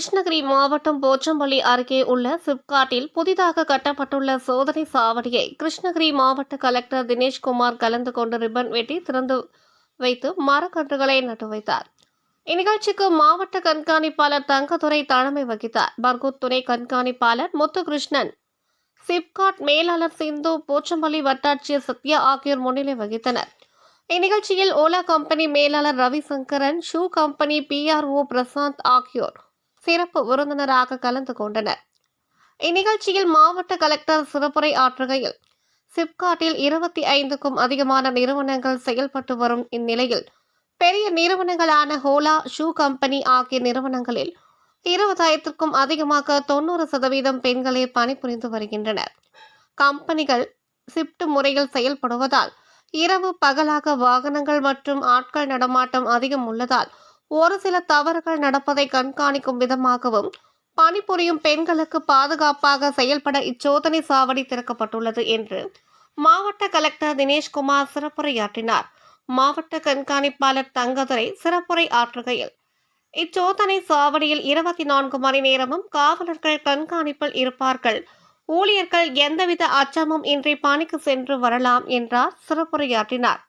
கிருஷ்ணகிரி மாவட்டம் போச்சம்பள்ளி அருகே உள்ள சிப்காட்டில் புதிதாக கட்டப்பட்டுள்ள சோதனை சாவடியை கிருஷ்ணகிரி மாவட்ட கலெக்டர் தினேஷ்குமார் கலந்து கொண்டு ரிப்பன் வெட்டி திறந்து வைத்து மரக்கன்றுகளை நட்டு வைத்தார். இந்நிகழ்ச்சிக்கு மாவட்ட கண்காணிப்பாளர் தங்கதுரை தலைமை வகித்தார். பர்கூத் துணை கண்காணிப்பாளர் முத்துகிருஷ்ணன் சிப்காட் மேலாளர் சிந்து போச்சம்பள்ளி வட்டாட்சியர் சத்யா ஆகியோர் முன்னிலை வகித்தனர். இந்நிகழ்ச்சியில் ஓலா கம்பெனி மேலாளர் Ravishankaran shoe company P R O Prashanth ஆகியோர் சிறப்பு விருந்தினராக கலந்து கொண்டனர். இந்நிகழ்ச்சியில் மாவட்ட கலெக்டர் சிறப்புரை ஆற்றுகையில் சிப்காட்டில் இருபத்தி ஐந்துக்கும் அதிகமான நிறுவனங்கள் செயல்பட்டு வரும் இந்நிலையில் பெரிய நிறுவனங்களான ஹோலா ஷூ கம்பெனி ஆகிய நிறுவனங்களில் இருபதாயிரத்திற்கும் அதிகமாக தொண்ணூறு சதவீதம் பெண்களே பணிபுரிந்து வருகின்றனர். கம்பெனிகள் சிப்ட் முறையில் செயல்படுவதால் இரவு பகலாக வாகனங்கள் மற்றும் ஆட்கள் நடமாட்டம் அதிகம் உள்ளதால் ஒரு சில தவறுகள் நடப்பதை கண்காணிக்கும் விதமாகவும் பணிபுரியும் பெண்களுக்கு பாதுகாப்பாக செயல்பட இச்சோதனை சாவடி திறக்கப்பட்டுள்ளது என்று மாவட்ட கலெக்டர் தினேஷ்குமார் சிறப்புரையாற்றினார். மாவட்ட கண்காணிப்பாளர் தங்கதுரை சிறப்புரை ஆற்றுகையில் இச்சோதனை சாவடியில் இருபத்தி நான்கு மணி நேரமும் காவலர்கள் கண்காணிப்பில் இருப்பார்கள். ஊழியர்கள் எந்தவித அச்சமும் இன்றி பணிக்கு சென்று வரலாம் என்றார் சிறப்புரையாற்றினார்.